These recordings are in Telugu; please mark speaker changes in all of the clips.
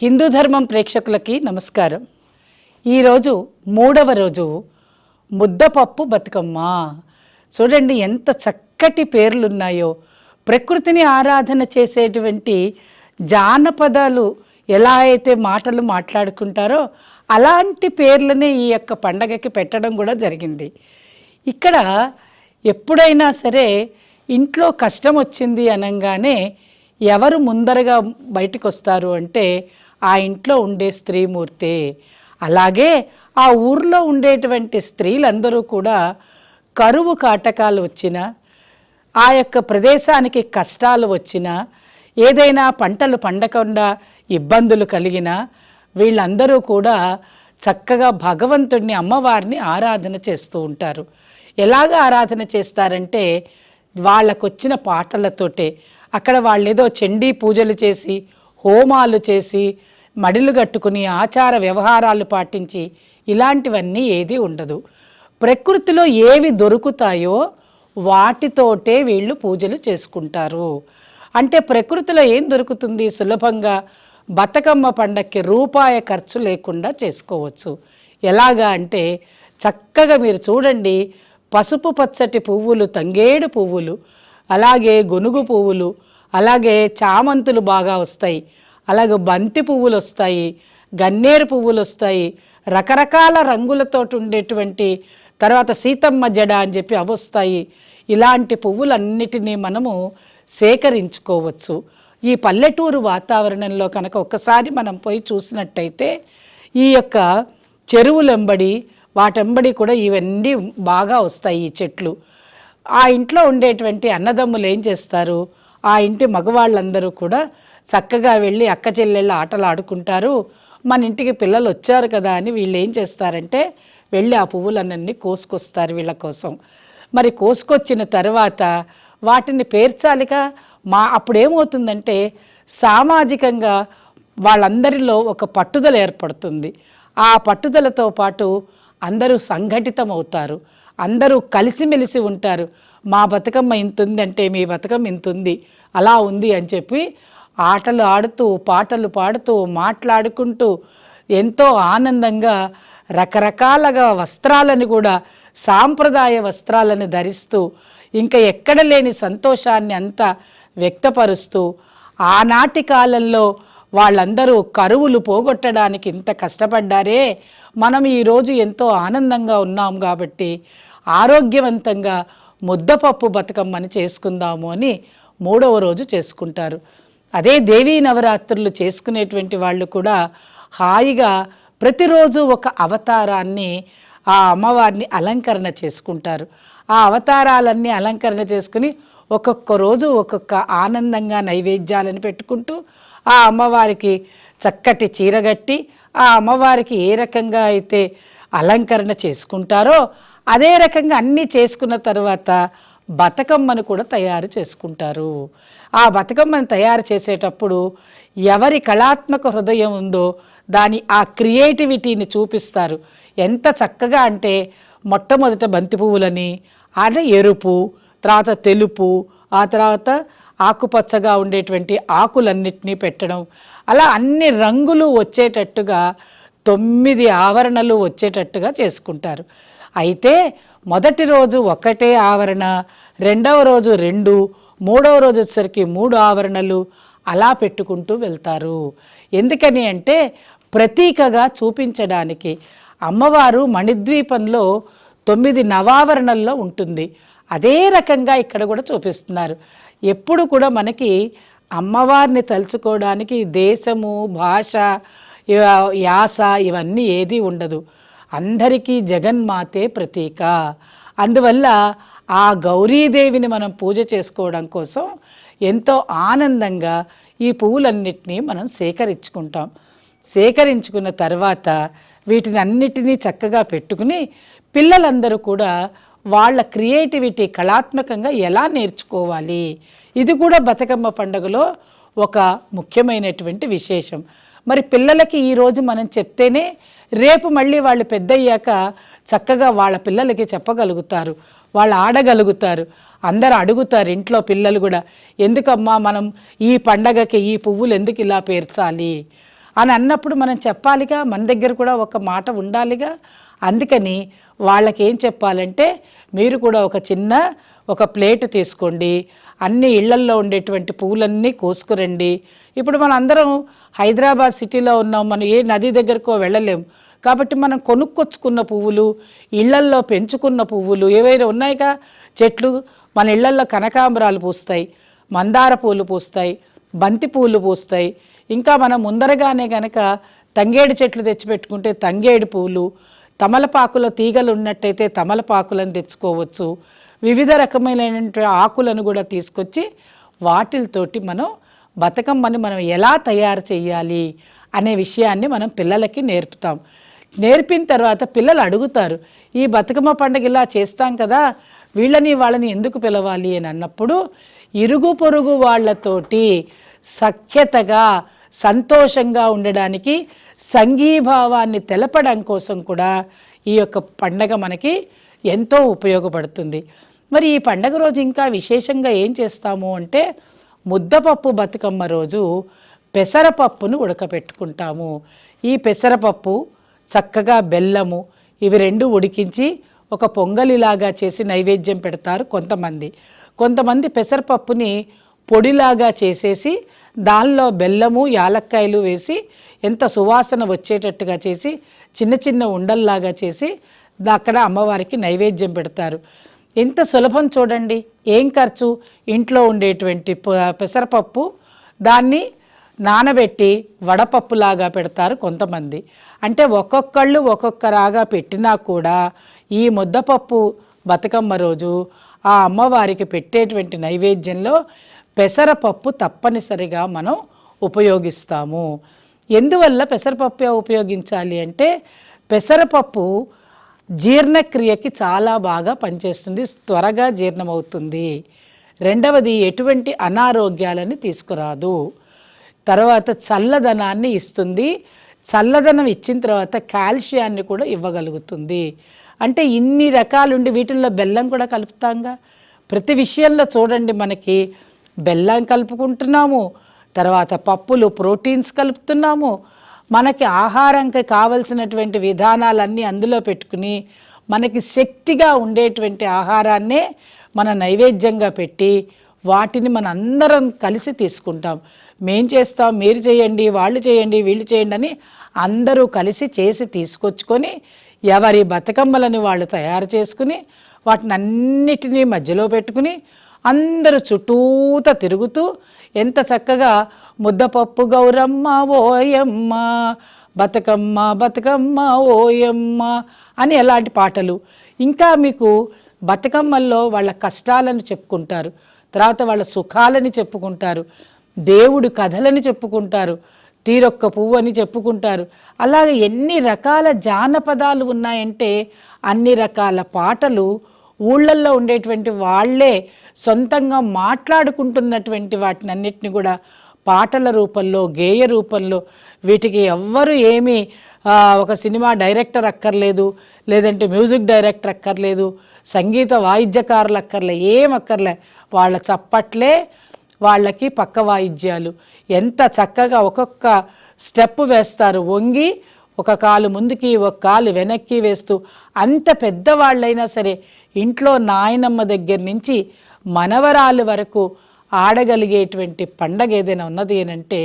Speaker 1: హిందూ ధర్మం ప్రేక్షకులకి నమస్కారం. ఈరోజు మూడవ రోజు ముద్దపప్పు బతుకమ్మ. చూడండి ఎంత చక్కటి పేర్లున్నాయో. ప్రకృతిని ఆరాధన చేసేటువంటి జానపదాలు ఎలా అయితే మాటలు మాట్లాడుకుంటారో అలాంటి పేర్లనే ఈ యొక్క పండగకి పెట్టడం కూడా జరిగింది. ఇక్కడ ఎప్పుడైనా సరే ఇంట్లో కష్టం వచ్చింది అనగానే ఎవరు ముందరగా బయటకు వస్తారు అంటే ఆ ఇంట్లో ఉండే స్త్రీమూర్తి. అలాగే ఆ ఊర్లో ఉండేటువంటి స్త్రీలందరూ కూడా కరువు కాటకాలు వచ్చినా ఆ యొక్క ప్రదేశానికి కష్టాలు వచ్చినా ఏదైనా పంటలు పండకుండా ఇబ్బందులు కలిగినా వీళ్ళందరూ కూడా చక్కగా భగవంతుడిని అమ్మవారిని ఆరాధన చేస్తూ ఉంటారు. ఎలాగ ఆరాధన చేస్తారంటే వాళ్ళకొచ్చిన పాటలతోటే అక్కడ వాళ్ళు ఏదో చండీ పూజలు చేసి హోమాలు చేసి మడిలు కట్టుకుని ఆచార వ్యవహారాలు పాటించి ఇలాంటివన్నీ ఏది ఉండదు. ప్రకృతిలో ఏవి దొరుకుతాయో వాటితోటే వీళ్ళు పూజలు చేసుకుంటారు. అంటే ప్రకృతిలో ఏం దొరుకుతుంది? సులభంగా బతుకమ్మ పండక్కి రూపాయి ఖర్చు లేకుండా చేసుకోవచ్చు. ఎలాగా అంటే చక్కగా మీరు చూడండి పసుపు పచ్చటి పువ్వులు తంగేడు పువ్వులు అలాగే గొనుగు పువ్వులు అలాగే చామంతులు బాగా వస్తాయి. అలాగే బంతి పువ్వులు వస్తాయి గన్నేరు పువ్వులు వస్తాయి. రకరకాల రంగులతో ఉండేటువంటి తర్వాత సీతమ్మ జడ అని చెప్పి అవి వస్తాయి. ఇలాంటి పువ్వులన్నిటినీ మనము సేకరించుకోవచ్చు. ఈ పల్లెటూరు వాతావరణంలో కనుక ఒక్కసారి మనం పోయి చూసినట్టయితే ఈ యొక్క చెరువులెంబడి వాటెంబడి కూడా ఇవన్నీ బాగా వస్తాయి ఈ చెట్లు. ఆ ఇంట్లో ఉండేటువంటి అన్నదమ్ములు ఏం చేస్తారు? ఆ ఇంటి మగవాళ్ళందరూ కూడా చక్కగా వెళ్ళి అక్క చెల్లెళ్ళ ఆటలు ఆడుకుంటారు మన ఇంటికి పిల్లలు వచ్చారు కదా అని వీళ్ళు ఏం చేస్తారంటే వెళ్ళి ఆ పువ్వులన్నీ కోసుకొస్తారు వీళ్ళ కోసం. మరి కోసుకొచ్చిన తర్వాత వాటిని పేర్చాలిగా? మా అప్పుడేమవుతుందంటే సామాజికంగా వాళ్ళందరిలో ఒక పట్టుదల ఏర్పడుతుంది. ఆ పట్టుదలతో పాటు అందరూ సంఘటితం అవుతారు అందరూ కలిసిమెలిసి ఉంటారు. మా బతుకమ్మ ఇంతుందంటే అంటే మీ బతుకమ్మ ఇంతుంది. అలా ఉంది అని చెప్పి ఆటలు ఆడుతూ పాటలు పాడుతూ మాట్లాడుకుంటూ ఎంతో ఆనందంగా రకరకాలుగా వస్త్రాలను కూడా సాంప్రదాయ వస్త్రాలను ధరిస్తూ ఇంకా ఎక్కడ లేని సంతోషాన్ని అంతా వ్యక్తపరుస్తూ ఆనాటి కాలంలో వాళ్ళందరూ కరువులు పోగొట్టడానికి ఇంత కష్టపడ్డారే. మనం ఈరోజు ఎంతో ఆనందంగా ఉన్నాం కాబట్టి ఆరోగ్యవంతంగా ముద్దపప్పు బతుకమ్మని చేసుకుందాము అని మూడవ రోజు చేసుకుంటారు. అదే దేవీ నవరాత్రులు చేసుకునేటువంటి వాళ్ళు కూడా హాయిగా ప్రతిరోజు ఒక అవతారాన్ని ఆ అమ్మవారిని అలంకరణ చేసుకుంటారు. ఆ అవతారాలన్నీ అలంకరణ చేసుకుని ఒక్కొక్క రోజు ఒక్కొక్క ఆనందంగా నైవేద్యాలను పెట్టుకుంటూ ఆ అమ్మవారికి చక్కటి చీరగట్టి ఆ అమ్మవారికి ఏ రకంగా అయితే అలంకరణ చేసుకుంటారో అదే రకంగా అన్నీ చేసుకున్న తర్వాత బతుకమ్మను కూడా తయారు చేసుకుంటారు. ఆ బతుకమ్మను తయారు చేసేటప్పుడు ఎవరి కళాత్మక హృదయం ఉందో దాని ఆ క్రియేటివిటీని చూపిస్తారు. ఎంత చక్కగా అంటే మొట్టమొదట బంతి పువ్వులని అంటే ఎరుపు తర్వాత తెలుపు ఆ తర్వాత ఆకుపచ్చగా ఉండేటువంటి ఆకులన్నిటినీ పెట్టడం. అలా అన్ని రంగులు వచ్చేటట్టుగా తొమ్మిది ఆవరణలు వచ్చేటట్టుగా చేసుకుంటారు. అయితే మొదటి రోజు ఒకటే ఆవరణ రెండవ రోజు రెండు మూడవ రోజు వచ్చేసరికి మూడు ఆవరణలు అలా పెట్టుకుంటూ వెళ్తారు. ఎందుకని అంటే ప్రతీకగా చూపించడానికి అమ్మవారు మణిద్వీపంలో తొమ్మిది నవావరణల్లో ఉంటుంది. అదే రకంగా ఇక్కడ కూడా చూపిస్తున్నారు. ఎప్పుడు కూడా మనకి అమ్మవారిని తలుచుకోవడానికి దేశము భాష యాస ఇవన్నీ ఏదీ ఉండదు. అందరికీ జగన్మాతే ప్రతీక. అందువల్ల ఆ గౌరీదేవిని మనం పూజ చేసుకోవడం కోసం ఎంతో ఆనందంగా ఈ పువ్వులన్నిటినీ మనం సేకరించుకుంటాం. సేకరించుకున్న తర్వాత వీటిని అన్నిటినీ చక్కగా పెట్టుకుని పిల్లలందరూ కూడా వాళ్ళ క్రియేటివిటీ కళాత్మకంగా ఎలా నేర్చుకోవాలి? ఇది కూడా బతుకమ్మ పండుగలో ఒక ముఖ్యమైనటువంటి విశేషం. మరి పిల్లలకి ఈరోజు మనం చెప్తేనే రేపు మళ్ళీ వాళ్ళు పెద్దయ్యాక చక్కగా వాళ్ళ పిల్లలకి చెప్పగలుగుతారు వాళ్ళు ఆడగలుగుతారు అందరు అడుగుతారు ఇంట్లో పిల్లలు కూడా ఎందుకమ్మా మనం ఈ పండగకి ఈ పువ్వులు ఎందుకు ఇలా పేర్చాలి? అని అన్నప్పుడు మనం చెప్పాలిగా మన దగ్గర కూడా ఒక మాట ఉండాలిగా. అందుకని వాళ్ళకి ఏం చెప్పాలంటే మీరు కూడా ఒక చిన్న ఒక ప్లేట్ తీసుకోండి అన్ని ఇళ్ళల్లో ఉండేటువంటి పువ్వులన్నీ కోసుకురండి ఇప్పుడు మనం అందరం హైదరాబాద్ సిటీలో ఉన్నాం మనం ఏ నది దగ్గరకో వెళ్ళలేం. కాబట్టి మనం కొనుక్కొచ్చుకున్న పువ్వులు ఇళ్ళల్లో పెంచుకున్న పువ్వులు ఏవైనా ఉన్నాయిగా? చెట్లు మన ఇళ్ళల్లో కనకాంబరాలు పూస్తాయి మందార పూలు పూస్తాయి బంతి పూలు పూస్తాయి. ఇంకా మనం ముందరగానే కనుక తంగేడు చెట్లు తెచ్చిపెట్టుకుంటే తంగేడు పూలు తమలపాకులో తీగలు ఉన్నట్టయితే తమలపాకులను తెచ్చుకోవచ్చు. వివిధ రకమైనటువంటి ఆకులను కూడా తీసుకొచ్చి వాటితోటి మనం బతుకమ్మని మనం ఎలా తయారు చేయాలి అనే విషయాన్ని మనం పిల్లలకి నేర్పుతాం. నేర్పిన తర్వాత పిల్లలు అడుగుతారు ఈ బతుకమ్మ పండుగ ఇలా చేస్తాం కదా వీళ్ళని వాళ్ళని ఎందుకు పిలవాలి? అని అన్నప్పుడు ఇరుగు పొరుగు వాళ్ళతోటి సఖ్యతగా సంతోషంగా ఉండడానికి సంఘీభావాన్ని తెలపడం కోసం కూడా ఈ యొక్క పండగ మనకి ఎంతో ఉపయోగపడుతుంది. మరి ఈ పండగ రోజు ఇంకా విశేషంగా ఏం చేస్తాము అంటే ముద్దపప్పు బతుకమ్మ రోజు పెసరపప్పును ఉడకపెట్టుకుంటాము ఈ పెసరపప్పు చక్కగా బెల్లము ఇవి రెండు ఉడికించి ఒక పొంగలిలాగా చేసి నైవేద్యం పెడతారు కొంతమంది. కొంతమంది పెసరపప్పుని పొడిలాగా చేసేసి దానిలో బెల్లము యాలక్కాయలు వేసి ఎంత సువాసన వచ్చేటట్టుగా చేసి చిన్న చిన్న ఉండల్లాగా చేసి అక్కడ అమ్మవారికి నైవేద్యం పెడతారు. ఎంత సులభం చూడండి. ఏం ఖర్చు? ఇంట్లో ఉండేటువంటి ప- పెసరపప్పు. దాన్ని నానబెట్టి వడపప్పులాగా పెడతారు కొంతమంది. అంటే ఒక్కొక్కళ్ళు ఒక్కొక్క రాగా పెట్టినా కూడా ఈ ముద్దపప్పు బతుకమ్మ రోజు ఆ అమ్మవారికి పెట్టేటువంటి నైవేద్యంలో పెసరపప్పు తప్పనిసరిగా మనం ఉపయోగిస్తాము. ఎందువల్ల పెసరపప్పు ఉపయోగించాలి అంటే పెసరపప్పు జీర్ణక్రియకి చాలా బాగా పనిచేస్తుంది త్వరగా జీర్ణమవుతుంది. రెండవది ఎటువంటి అనారోగ్యాలని తీసుకురాదు. తర్వాత చల్లదనాన్ని ఇస్తుంది. చల్లదనం ఇచ్చిన తర్వాత కాల్షియాన్ని కూడా ఇవ్వగలుగుతుంది. అంటే ఇన్ని రకాలుండి వీటిల్లో బెల్లం కూడా కలుపుతాంగా. ప్రతి విషయంలో చూడండి మనకి బెల్లం కలుపుకుంటున్నాము తర్వాత పప్పులు ప్రోటీన్స్ కలుపుతున్నాము మనకి ఆహారంకి కావలసినటువంటి విధానాలన్నీ అందులో పెట్టుకుని మనకి శక్తిగా ఉండేటువంటి ఆహారాన్నే మన నైవేద్యంగా పెట్టి వాటిని మన అందరం కలిసి తీసుకుంటాం. మేం చేస్తాం మీరు చేయండి వాళ్ళు చేయండి వీళ్ళు చేయండి అని అందరూ కలిసి చేసి తీసుకొచ్చుకొని ఎవరి బతుకమ్మలని వాళ్ళు తయారు చేసుకుని వాటిని అన్నిటినీ మధ్యలో పెట్టుకుని అందరూ చుట్టూత తిరుగుతూ ఎంత చక్కగా ముద్దపప్పు గౌరమ్మ ఓయమ్మ బతుకమ్మ బతుకమ్మ ఓయమ్మ అని ఎలాంటి పాటలు. ఇంకా మీకు బతుకమ్మల్లో వాళ్ళ కష్టాలను చెప్పుకుంటారు. తర్వాత వాళ్ళ సుఖాలని చెప్పుకుంటారు. దేవుడు కథలని చెప్పుకుంటారు. తీరొక్క పువ్వు అని చెప్పుకుంటారు. అలాగే ఎన్ని రకాల జానపదాలు ఉన్నాయంటే అన్ని రకాల పాటలు ఊళ్ళల్లో ఉండేటువంటి వాళ్ళే సొంతంగా మాట్లాడుకుంటున్నటువంటి వాటిని అన్నిటిని కూడా పాటల రూపంలో గేయ రూపంలో వీటికి ఎవ్వరు ఏమీ ఒక సినిమా డైరెక్టర్ అక్కర్లేదు లేదంటే మ్యూజిక్ డైరెక్టర్ అక్కర్లేదు సంగీత వాయిద్యకారులు అక్కర్లే ఏం అక్కర్లే. వాళ్ళ చప్పట్లే వాళ్ళకి పక్క వాయిద్యాలు. ఎంత చక్కగా ఒక్కొక్క స్టెప్ వేస్తారు వంగి ఒక కాలు ముందుకి ఒక కాలు వెనక్కి వేస్తూ అంత పెద్దవాళ్ళైనా సరే ఇంట్లో నాయనమ్మ దగ్గర నుంచి మనవరాలు వరకు ఆడగలిగేటువంటి పండగ ఏదైనా ఉన్నది అంటే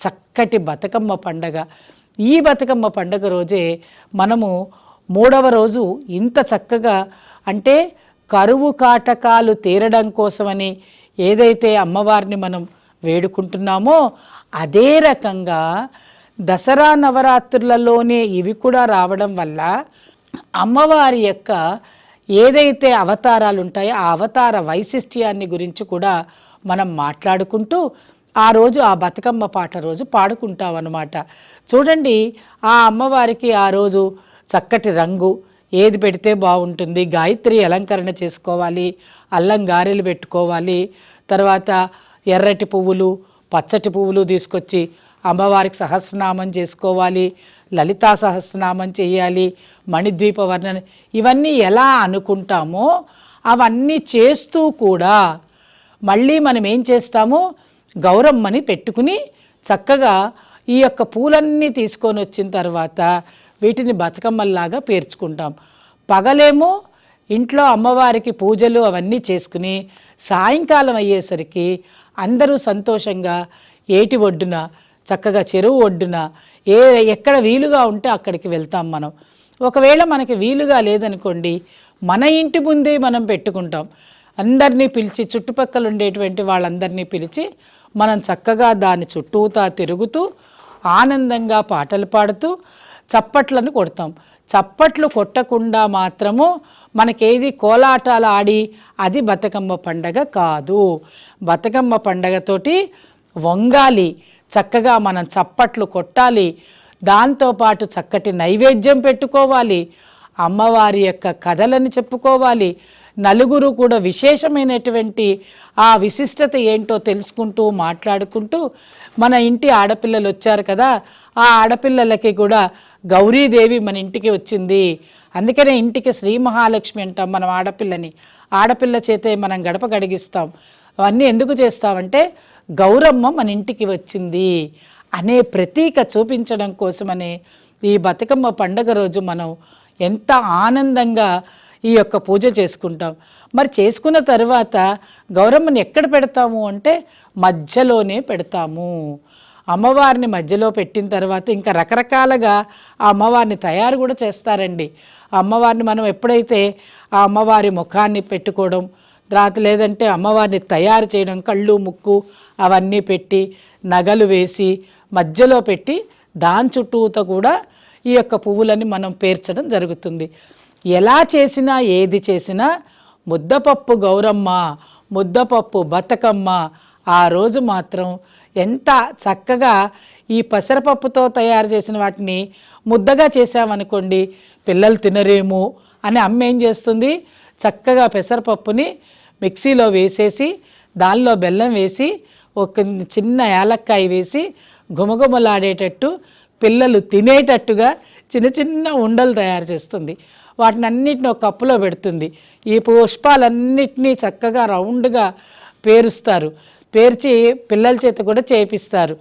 Speaker 1: చక్కటి బతుకమ్మ పండగ. ఈ బతుకమ్మ పండగ రోజే మనము మూడవ రోజు ఇంత చక్కగా అంటే కరువు కాటకాలు తీరడం కోసమని ఏదైతే అమ్మవారిని మనం వేడుకుంటున్నామో అదే రకంగా దసరా నవరాత్రులలోనే ఇవి కూడా రావడం వల్ల అమ్మవారి యొక్క ఏదైతే అవతారాలు ఉంటాయో ఆ అవతార వైశిష్ట్యాన్ని గురించి కూడా మనం మాట్లాడుకుంటూ ఆ రోజు ఆ బతుకమ్మ పాట రోజు పాడుకుంటాం అన్నమాట చూడండి ఆ అమ్మవారికి ఆ రోజు చక్కటి రంగు. ఏది పెడితే బాగుంటుంది. గాయత్రి అలంకరణ చేసుకోవాలి అల్లం గారెలు పెట్టుకోవాలి తర్వాత ఎర్రటి పువ్వులు పచ్చటి పువ్వులు తీసుకొచ్చి అమ్మవారికి సహస్రనామం చేసుకోవాలి లలితా సహస్రనామం చేయాలి మణిద్వీప వర్ణన ఇవన్నీ ఎలా అనుకుంటామో అవన్నీ చేస్తూ కూడా మళ్ళీ మనం ఏం చేస్తాము? గౌరమ్మని పెట్టుకుని చక్కగా ఈ యొక్క పూలన్నీ తీసుకొని వచ్చిన తర్వాత వీటిని బతుకమ్మల్లాగా పేర్చుకుంటాం. పగలేమో ఇంట్లో అమ్మవారికి పూజలు అవన్నీ చేసుకుని సాయంకాలం అయ్యేసరికి అందరూ సంతోషంగా ఏటి ఒడ్డున చక్కగా చెరువు ఒడ్డున ఏ ఎక్కడ వీలుగా ఉంటే అక్కడికి వెళ్తాం మనం. ఒకవేళ మనకి వీలుగా లేదనుకోండి మన ఇంటి ముందే మనం పెట్టుకుంటాం. అందరినీ పిలిచి చుట్టుపక్కల ఉండేటువంటి వాళ్ళందరినీ పిలిచి మనం చక్కగా దాని చుట్టూతా తిరుగుతూ ఆనందంగా పాటలు పాడుతూ చప్పట్లను కొడతాం. చప్పట్లు కొట్టకుండా మాత్రము మనకేది కోలాటాలు ఆడి అది బతుకమ్మ పండగ కాదు. బతుకమ్మ పండగతోటి వంగాలి. చక్కగా మనం చప్పట్లు కొట్టాలి. దాంతోపాటు చక్కటి నైవేద్యం పెట్టుకోవాలి. అమ్మవారి యొక్క కథలను చెప్పుకోవాలి. నలుగురు కూడా విశేషమైనటువంటి ఆ విశిష్టత ఏంటో తెలుసుకుంటూ మాట్లాడుకుంటూ మన ఇంటి ఆడపిల్లలు వచ్చారు కదా ఆ ఆడపిల్లలకి కూడా గౌరీదేవి మన ఇంటికి వచ్చింది. అందుకనే ఇంటికి శ్రీ మహాలక్ష్మి అంటాం మనం ఆడపిల్లని. ఆడపిల్ల చేతే మనం గడప గడిగిస్తాం అవన్నీ ఎందుకు చేస్తామంటే గౌరమ్మ మన ఇంటికి వచ్చింది అనే ప్రతీక చూపించడం కోసమనే ఈ బతుకమ్మ పండగ రోజు మనం ఎంత ఆనందంగా ఈ యొక్క పూజ చేసుకుంటాం. మరి చేసుకున్న తర్వాత గౌరమ్మని ఎక్కడ పెడతాము అంటే మధ్యలోనే పెడతాము. అమ్మవారిని మధ్యలో పెట్టిన తర్వాత ఇంకా రకరకాలుగా ఆ అమ్మవారిని తయారు కూడా చేస్తారండి. ఆ అమ్మవారిని మనం ఎప్పుడైతే ఆ అమ్మవారి ముఖాన్ని పెట్టుకోవడం తర్వాత లేదంటే అమ్మవారిని తయారు చేయడం కళ్ళు ముక్కు అవన్నీ పెట్టి నగలు వేసి మధ్యలో పెట్టి దాని చుట్టూతో కూడా ఈ యొక్క పువ్వులని మనం పేర్చడం జరుగుతుంది. ఎలా చేసినా ఏది చేసినా ముద్దపప్పు గౌరమ్మ ముద్దపప్పు బతకమ్మ ఆ రోజు మాత్రం ఎంత చక్కగా ఈ పెసరపప్పుతో తయారు చేసిన వాటిని ముద్దగా చేసామనుకోండి పిల్లలు తినరేమో అని అమ్మ ఏం చేస్తుంది? చక్కగా పెసరపప్పుని మిక్సీలో వేసేసి దానిలో బెల్లం వేసి ఒక చిన్న యాలక్కాయ వేసి గుమగుమలాడేటట్టు పిల్లలు తినేటట్టుగా చిన్న చిన్న ఉండలు తయారు చేస్తుంది. వాటిని అన్నిటిని ఒక కప్పులో పెడుతుంది. ఈ పుష్పాలన్నిటినీ చక్కగా రౌండ్గా పేరుస్తారు. పేర్చి పిల్లల చేత కూడా చేపిస్తారు.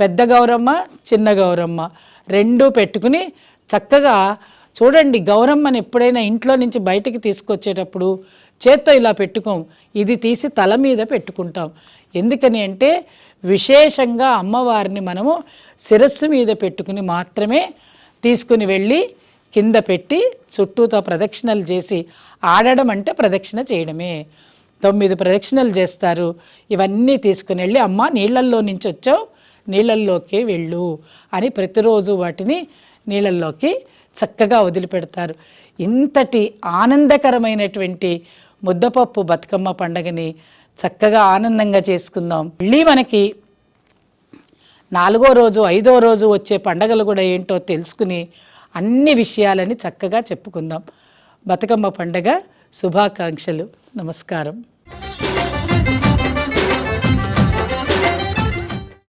Speaker 1: పెద్ద గౌరమ్మ చిన్న గౌరమ్మ రెండూ పెట్టుకుని చక్కగా చూడండి గౌరమ్మని ఎప్పుడైనా ఇంట్లో నుంచి బయటికి తీసుకొచ్చేటప్పుడు చేత్తో ఇలా పెట్టుకోం. ఇది తీసి తల మీద పెట్టుకుంటాం. ఎందుకని అంటే విశేషంగా అమ్మవారిని మనము శిరస్సు మీద పెట్టుకుని మాత్రమే తీసుకుని వెళ్ళి కింద పెట్టి చుట్టూతో ప్రదక్షిణలు చేసి ఆడడం అంటే ప్రదక్షిణ చేయడమే. తొమ్మిది ప్రదక్షిణలు చేస్తారు. ఇవన్నీ తీసుకుని వెళ్ళి అమ్మ నీళ్ళల్లో నుంచి వచ్చావు నీళ్ళల్లోకి వెళ్ళు అని ప్రతిరోజు వాటిని నీళ్ళల్లోకి చక్కగా వదిలిపెడతారు. ఇంతటి ఆనందకరమైనటువంటి ముద్దపప్పు బతుకమ్మ పండగని చక్కగా ఆనందంగా చేసుకుందాం. మళ్ళీ మనకి నాలుగో రోజు ఐదో రోజు వచ్చే పండగలు కూడా ఏంటో తెలుసుకుని అన్ని విషయాలని చక్కగా చెప్పుకుందాం. బతుకమ్మ పండగ శుభాకాంక్షలు. నమస్కారం.